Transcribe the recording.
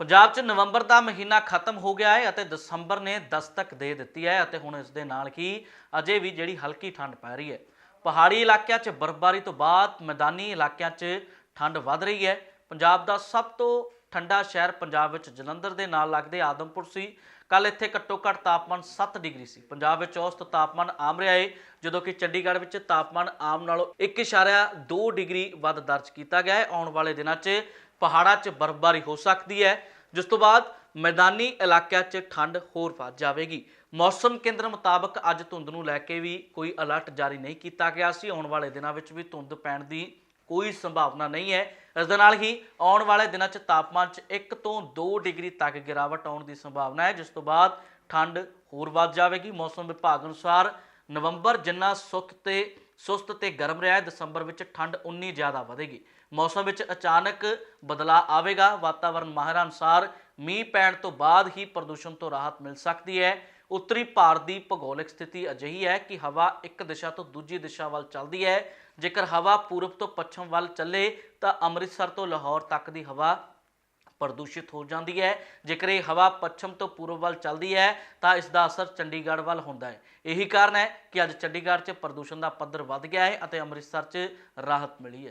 ਪੰਜਾਬ 'ਚ ਨਵੰਬਰ ਦਾ ਮਹੀਨਾ ਖਤਮ ਹੋ ਗਿਆ ਹੈ ਅਤੇ ਦਸੰਬਰ ਨੇ ਦਸਤਕ ਦੇ ਦਿੱਤੀ ਹੈ ਅਤੇ ਹੁਣ ਇਸ ਦੇ ਨਾਲ ਹੀ ਅਜੇ ਵੀ ਜਿਹੜੀ ਹਲਕੀ ਠੰਡ ਪੈ ਰਹੀ ਹੈ। ਪਹਾੜੀ ਇਲਾਕਿਆਂ 'ਚ ਬਰਫ਼ਬਾਰੀ ਤੋਂ ਬਾਅਦ ਮੈਦਾਨੀ ਇਲਾਕਿਆਂ 'ਚ ਠੰਡ ਵੱਧ ਰਹੀ ਹੈ। ਪੰਜਾਬ ਦਾ ਸਭ ਤੋਂ ਠੰਡਾ ਸ਼ਹਿਰ ਪੰਜਾਬ ਵਿੱਚ ਜਲੰਧਰ ਦੇ ਨਾਲ ਲੱਗਦੇ ਆਦਮਪੁਰ ਸੀ। ਕੱਲ ਇੱਥੇ ਘੱਟੋ ਘੱਟ ਤਾਪਮਾਨ 7 ਡਿਗਰੀ ਸੀ। ਪੰਜਾਬ ਵਿੱਚ ਔਸਤ ਤਾਪਮਾਨ ਆਮ ਰਿਹਾ ਹੈ ਜਦੋਂ ਕਿ ਚੰਡੀਗੜ੍ਹ ਵਿੱਚ ਤਾਪਮਾਨ ਆਮ ਨਾਲੋਂ 1.2 ਡਿਗਰੀ ਵੱਧ ਦਰਜ ਕੀਤਾ ਗਿਆ ਹੈ। ਆਉਣ ਵਾਲੇ ਦਿਨਾਂ 'ਚ ਪਹਾੜਾਂ 'ਚ ਬਰਫ਼ਬਾਰੀ ਹੋ ਸਕਦੀ ਹੈ, ਜਿਸ ਤੋਂ ਬਾਅਦ ਮੈਦਾਨੀ ਇਲਾਕਿਆਂ 'ਚ ਠੰਡ ਹੋਰ ਵੱਧ ਜਾਵੇਗੀ। ਮੌਸਮ ਕੇਂਦਰ ਮੁਤਾਬਕ ਅੱਜ ਧੁੰਦ ਨੂੰ ਲੈ ਕੇ ਵੀ ਕੋਈ ਅਲਰਟ ਜਾਰੀ ਨਹੀਂ ਕੀਤਾ ਗਿਆ ਸੀ। ਆਉਣ ਵਾਲੇ ਦਿਨਾਂ ਵਿੱਚ ਵੀ ਧੁੰਦ ਪੈਣ ਦੀ ਕੋਈ ਸੰਭਾਵਨਾ ਨਹੀਂ ਹੈ। ਇਸ ਦੇ ਨਾਲ ਹੀ ਆਉਣ ਵਾਲੇ ਦਿਨਾਂ 'ਚ ਤਾਪਮਾਨ 'ਚ 1 ਤੋਂ 2 ਡਿਗਰੀ ਤੱਕ ਗਿਰਾਵਟ ਆਉਣ ਦੀ ਸੰਭਾਵਨਾ ਹੈ, ਜਿਸ ਤੋਂ ਬਾਅਦ ਠੰਡ ਹੋਰ ਵੱਧ ਜਾਵੇਗੀ। ਮੌਸਮ ਵਿਭਾਗ ਅਨੁਸਾਰ ਨਵੰਬਰ ਜਿੰਨਾ ਸੁੱਤ ਤੇ ਸੁਸਤ ਤੇ ਗਰਮ ਰਿਹਾ ਹੈ। ਦਸੰਬਰ ਵਿੱਚ ਠੰਡ ਉਨੀ ਜ਼ਿਆਦਾ ਵਧੇਗੀ। ਮੌਸਮ ਵਿੱਚ ਅਚਾਨਕ ਬਦਲਾਅ ਆਵੇਗਾ। ਵਾਤਾਵਰਣ ਮਾਹਿਰਾਂ ਅਨੁਸਾਰ ਮੀਂਹ ਪੈਣ ਤੋਂ ਬਾਅਦ ਹੀ ਪ੍ਰਦੂਸ਼ਣ ਤੋਂ ਰਾਹਤ ਮਿਲ ਸਕਦੀ ਹੈ। ਉੱਤਰੀ ਭਾਰਤ ਦੀ ਭੂਗੋਲਿਕ ਸਥਿਤੀ ਅਜਿਹੀ ਹੈ ਕਿ ਹਵਾ ਇੱਕ ਦਿਸ਼ਾ ਤੋਂ ਦੂਜੀ ਦਿਸ਼ਾ ਵੱਲ ਚੱਲਦੀ ਹੈ। ਜੇਕਰ ਹਵਾ ਪੂਰਬ ਤੋਂ ਪੱਛਮ ਵੱਲ ਚੱਲੇ ਤਾਂ ਅੰਮ੍ਰਿਤਸਰ ਤੋਂ ਲਾਹੌਰ ਤੱਕ ਦੀ ਹਵਾ ਪ੍ਰਦੂਸ਼ਿਤ ਹੋ ਜਾਂਦੀ ਹੈ। ਜੇਕਰ ਇਹ ਹਵਾ ਪੱਛਮ ਤੋਂ ਪੂਰਬ ਵੱਲ ਚੱਲਦੀ ਹੈ, ਤਾਂ ਇਸ ਦਾ ਅਸਰ ਚੰਡੀਗੜ੍ਹ ਵੱਲ ਹੁੰਦਾ ਹੈ। ਇਹੀ ਕਾਰਨ ਹੈ ਕਿ ਅੱਜ ਚੰਡੀਗੜ੍ਹ 'ਚ ਪ੍ਰਦੂਸ਼ਣ ਦਾ ਪੱਧਰ ਵੱਧ ਗਿਆ ਹੈ ਅਤੇ ਅੰਮ੍ਰਿਤਸਰ 'ਚ ਰਾਹਤ ਮਿਲੀ ਹੈ।